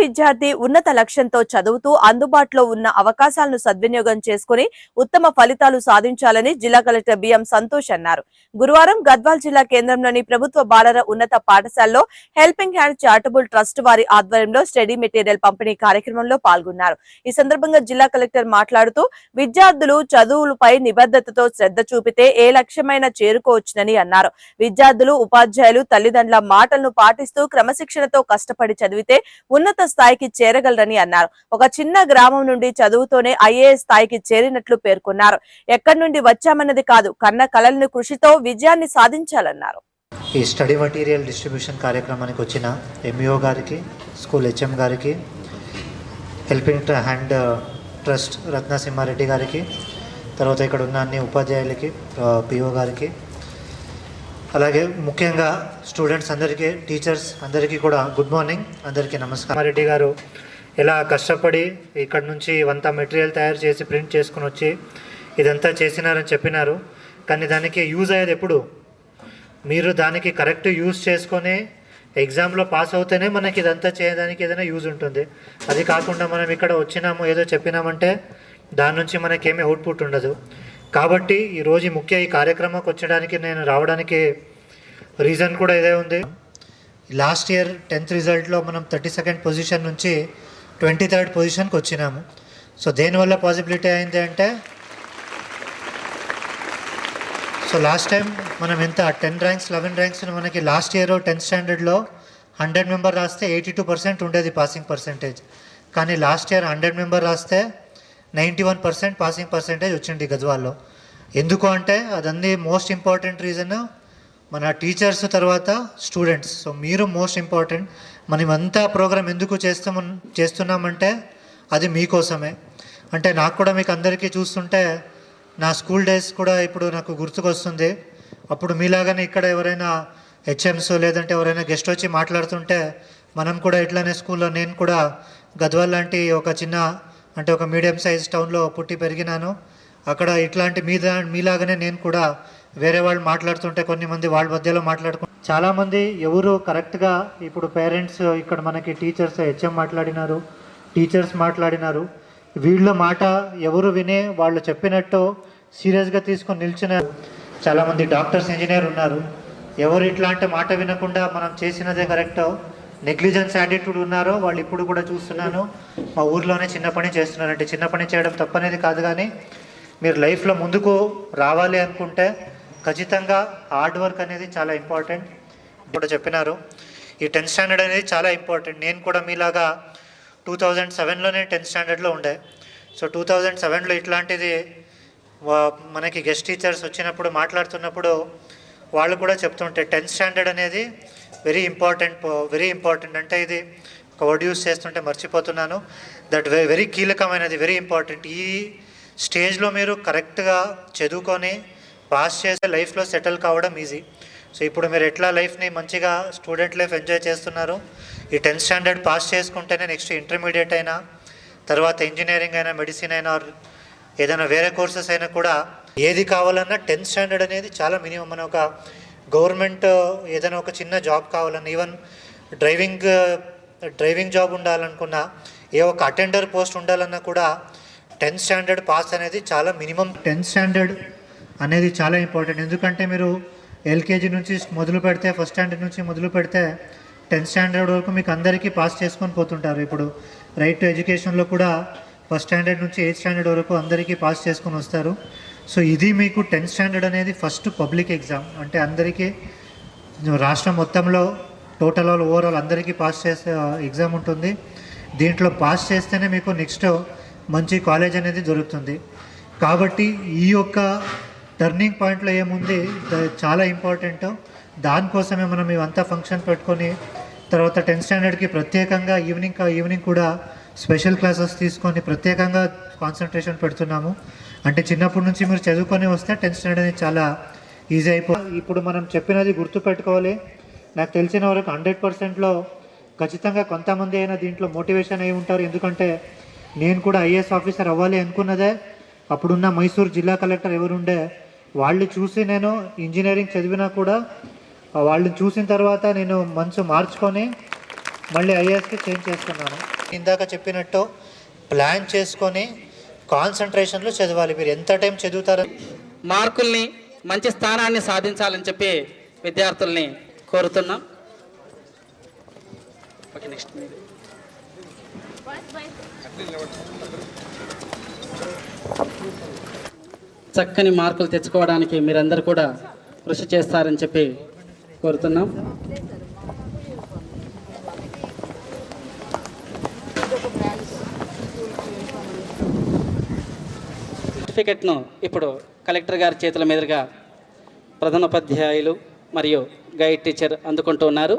విద్యార్థి ఉన్నత లక్ష్యంతో చదువుతూ అందుబాటులో ఉన్న అవకాశాలను సద్వినియోగం చేసుకుని ఉత్తమ ఫలితాలు సాధించాలని జిల్లా కలెక్టర్ బిఎం సంతోష్ అన్నారు. గురువారం గద్వాల్ జిల్లా కేంద్రంలోని ప్రభుత్వ బాలర ఉన్నత పాఠశాలలో హెల్పింగ్ హ్యాండ్ చారిటబుల్ ట్రస్ట్ వారి ఆధ్వర్యంలో స్టడీ మెటీరియల్ పంపిణీ కార్యక్రమంలో పాల్గొన్నారు. ఈ సందర్భంగా జిల్లా కలెక్టర్ మాట్లాడుతూ విద్యార్థులు చదువులపై నిబద్ధతతో శ్రద్ధ చూపితే ఏ లక్ష్యమైనా చేరుకోవచ్చునని అన్నారు. విద్యార్థులు ఉపాధ్యాయులు తల్లిదండ్రుల మాటలను పాటిస్తూ క్రమశిక్షణతో కష్టపడి చదివితే ఉన్నత స్థాయికి చేరగలరని అన్నారు. ఒక చిన్న గ్రామం నుండి చదువుతోనే ఐఏఎస్ స్థాయికి చేరినట్లు పేర్కొన్నారు. ఎక్కడి నుండి వచ్చామన్నది కాదు కన్న కళలను కృషితో విజయాన్ని సాధించాలన్నారు. ఈ స్టడీ మటీరియల్ డిస్ట్రిబ్యూషన్ కార్యక్రమానికి వచ్చిన ఎంఈఓ గారికి స్కూల్ హెచ్ఎం గారికి హెల్పింగ్ హ్యాండ్ ట్రస్ట్ రత్నసింహారెడ్డి గారికి తర్వాత ఇక్కడ ఉన్న అన్ని ఉపాధ్యాయులకి పిఓ గారికి అలాగే ముఖ్యంగా స్టూడెంట్స్ అందరికీ టీచర్స్ అందరికీ కూడా గుడ్ మార్నింగ్ అందరికీ నమస్కారం. రెడ్డి గారు ఇలా కష్టపడి ఇక్కడ నుంచి ఇవంతా మెటీరియల్ తయారు చేసి ప్రింట్ చేసుకుని వచ్చి ఇదంతా చేసినారని చెప్పినారు. కానీ దానికి యూజ్ అయ్యేది ఎప్పుడు? మీరు దానికి కరెక్ట్ యూజ్ చేసుకొని ఎగ్జామ్లో పాస్ అవుతేనే మనకి ఇదంతా చేయడానికి ఏదైనా యూజ్ ఉంటుంది. అది కాకుండా మనం ఇక్కడ వచ్చినాము ఏదో చెప్పినామంటే దాని నుంచి మనకేమీ అవుట్పుట్ ఉండదు. కాబట్టి ఈరోజు ముఖ్య ఈ కార్యక్రమంకి వచ్చడానికి నేను రావడానికి రీజన్ కూడా ఇదే ఉంది. లాస్ట్ ఇయర్ టెన్త్ రిజల్ట్లో మనం థర్టీ సెకండ్ పొజిషన్ నుంచి ట్వంటీ థర్డ్ పొజిషన్కి వచ్చినాము. సో దేనివల్ల పాసిబిలిటీ అయింది అంటే సో లాస్ట్ టైం మనం ఎంత టెన్ ర్యాంక్స్ లెవెన్ ర్యాంక్స్ మనకి లాస్ట్ ఇయర్ టెన్త్ స్టాండర్డ్లో హండ్రెడ్ మెంబర్ రాస్తే ఎయిటీ టూ పర్సెంట్ ఉండేది పాసింగ్ పర్సెంటేజ్ కానీ లాస్ట్ ఇయర్ హండ్రెడ్ మెంబర్ రాస్తే ninety one percent passing percentage వచ్చింది గజ్వాల్లో. ఎందుకు అంటే అదన్నీ మోస్ట్ ఇంపార్టెంట్ రీజన్ మన టీచర్స్ తర్వాత స్టూడెంట్స్. సో మీరు మోస్ట్ ఇంపార్టెంట్. మనం అంతా ప్రోగ్రామ్ ఎందుకు చేస్తాము చేస్తున్నామంటే అది మీకోసమే. అంటే నాకు కూడా మీకు అందరికీ చూస్తుంటే నా స్కూల్ డేస్ కూడా ఇప్పుడు నాకు గుర్తుకొస్తుంది. అప్పుడు మీలాగానే ఇక్కడ ఎవరైనా హెచ్ఎంస్ లేదంటే ఎవరైనా గెస్ట్ వచ్చి మాట్లాడుతుంటే మనం కూడా ఇట్లానే స్కూల్లో నేను కూడా గద్వాల్ లాంటి ఒక చిన్న అంటే ఒక మీడియం సైజ్ టౌన్లో పుట్టి పెరిగినాను. అక్కడ ఇట్లాంటి మీద మీలాగానే నేను కూడా వేరే వాళ్ళు మాట్లాడుతుంటే కొన్ని మంది వాళ్ళ మధ్యలో మాట్లాడుకు చాలామంది ఎవరు కరెక్ట్గా ఇప్పుడు పేరెంట్స్ ఇక్కడ మనకి టీచర్స్ హెచ్ఎం మాట్లాడినారు టీచర్స్ మాట్లాడినారు. వీళ్ళ మాట ఎవరు వినే వాళ్ళు చెప్పినట్టు సీరియస్గా తీసుకొని నిల్చున్న చాలామంది డాక్టర్స్ ఇంజనీర్ ఉన్నారు. ఎవరు ఇట్లాంటి మాట వినకుండా మనం చేసినదే కరెక్టో నెగ్లిజెన్స్ యాటిట్యూడ్ ఉన్నారో వాళ్ళు ఇప్పుడు కూడా చూస్తున్నాను. మా ఊర్లోనే చిన్న పని చేస్తున్నారంటే చిన్న పని చేయడం తప్పనేది కాదు కానీ మీరు లైఫ్లో ముందుకు రావాలి అనుకుంటే ఖచ్చితంగా హార్డ్ వర్క్ అనేది చాలా ఇంపార్టెంట్. ఇప్పుడు చెప్పినారు ఈ టెన్త్ స్టాండర్డ్ అనేది చాలా ఇంపార్టెంట్. నేను కూడా మీలాగా టూ థౌజండ్ సెవెన్లోనే టెన్త్ స్టాండర్డ్లో ఉండే. సో టూ థౌజండ్ సెవెన్లో ఇట్లాంటిది మనకి గెస్ట్ టీచర్స్ వచ్చినప్పుడు మాట్లాడుతున్నప్పుడు వాళ్ళు కూడా చెప్తుంటే టెన్త్ స్టాండర్డ్ అనేది వెరీ ఇంపార్టెంట్ వెరీ ఇంపార్టెంట్ అంటే ఇది ఒక వర్డ్ యూస్ చేస్తుంటే మర్చిపోతున్నాను. దట్ వెరీ కీలకమైనది వెరీ ఇంపార్టెంట్. ఈ స్టేజ్లో మీరు కరెక్ట్గా చదువుకొని పాస్ చేసే లైఫ్లో సెటిల్ కావడం ఈజీ. సో ఇప్పుడు మీరు ఎట్లా లైఫ్ని మంచిగా స్టూడెంట్ లైఫ్ ఎంజాయ్ చేస్తున్నారు? ఈ టెన్త్ స్టాండర్డ్ పాస్ చేసుకుంటేనే నెక్స్ట్ ఇంటర్మీడియట్ అయినా తర్వాత ఇంజనీరింగ్ అయినా మెడిసిన్ అయినా ఏదైనా వేరే కోర్సెస్ అయినా కూడా ఏది కావాలన్నా టెన్త్ స్టాండర్డ్ అనేది చాలా మినిమం మన ఒక గవర్నమెంట్ ఏదైనా ఒక చిన్న జాబ్ కావాలని ఈవెన్ డ్రైవింగ్ డ్రైవింగ్ జాబ్ ఉండాలనుకున్నా ఏ ఒక అటెండర్ పోస్ట్ ఉండాలన్నా కూడా టెన్త్ స్టాండర్డ్ పాస్ అనేది చాలా మినిమం. టెన్త్ స్టాండర్డ్ అనేది చాలా ఇంపార్టెంట్. ఎందుకంటే మీరు ఎల్కేజీ నుంచి మొదలు పెడితే ఫస్ట్ స్టాండర్డ్ నుంచి మొదలు పెడితే టెన్త్ స్టాండర్డ్ వరకు మీకు అందరికీ పాస్ చేసుకొని పోతుంటారు. ఇప్పుడు రైట్ టు ఎడ్యుకేషన్లో కూడా ఫస్ట్ స్టాండర్డ్ నుంచి ఎయిత్ స్టాండర్డ్ వరకు అందరికీ పాస్ చేసుకొని వస్తారు. సో ఇది మీకు టెన్త్ స్టాండర్డ్ అనేది ఫస్ట్ పబ్లిక్ ఎగ్జామ్. అంటే అందరికీ రాష్ట్రం మొత్తంలో టోటల్ ఆల్ ఓవరాల్ అందరికీ పాస్ చేసే ఎగ్జామ్ ఉంటుంది. దీంట్లో పాస్ చేస్తేనే మీకు నెక్స్ట్ మంచి కాలేజ్ అనేది దొరుకుతుంది. కాబట్టి ఈ యొక్క టర్నింగ్ పాయింట్లో ఏముంది? చాలా ఇంపార్టెంట్. దానికోసమే మనం ఇవంతా ఫంక్షన్ పెట్టుకొని తర్వాత టెన్త్ స్టాండర్డ్కి ప్రత్యేకంగా ఈవినింగ్ ఈవినింగ్ కూడా స్పెషల్ క్లాసెస్ తీసుకొని ప్రత్యేకంగా కాన్సన్ట్రేషన్ పెడుతున్నాము. అంటే చిన్నప్పటి నుంచి మీరు చదువుకొని వస్తే టెన్త్ స్టాండర్డ్ అనేది చాలా ఈజీ అయిపో ఇప్పుడు మనం చెప్పినది గుర్తుపెట్టుకోవాలి. నాకు తెలిసిన వరకు హండ్రెడ్ పర్సెంట్లో ఖచ్చితంగా కొంతమంది అయినా దీంట్లో మోటివేషన్ అయి ఉంటారు. ఎందుకంటే నేను కూడా ఐఏఎస్ ఆఫీసర్ అవ్వాలి అనుకున్నదే. అప్పుడున్న మైసూర్ జిల్లా కలెక్టర్ ఎవరుండే వాళ్ళు చూసి నేను ఇంజనీరింగ్ చదివినా కూడా వాళ్ళని చూసిన తర్వాత నేను మనసు మార్చుకొని మళ్ళీ ఐఏఎస్కి చేంజ్ చేసుకున్నాను ఇందాక చెప్పినట్టు ప్లాన్ చేసుకొని కాన్సన్ట్రేషన్లో చదవాలి. మీరు ఎంత టైం చదువుతారు మార్కుల్ని మంచి స్థానాన్ని సాధించాలని చెప్పి విద్యార్థుల్ని కోరుతున్నాం. ఓకే నెక్స్ట్ చక్కని మార్కులు తెచ్చుకోవడానికి మీరందరూ కూడా కృషి చేస్తారని చెప్పి కోరుతున్నాం. సర్టిఫికెట్ను ఇప్పుడు కలెక్టర్ గారి చేతుల మీదుగా ప్రధానోపాధ్యాయులు మరియు గైడ్ టీచర్ అందుకుంటూ ఉన్నారు.